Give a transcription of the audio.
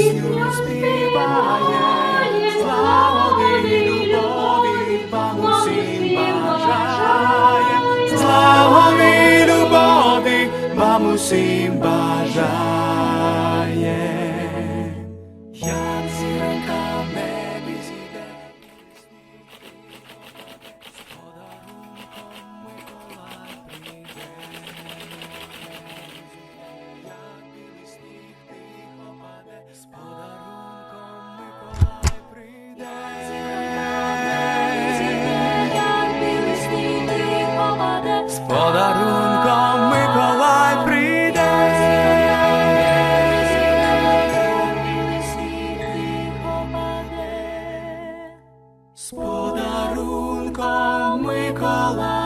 пісню співає, славоди любові, вам усім бажає, славоди любові, вам усім з подарунком Микола.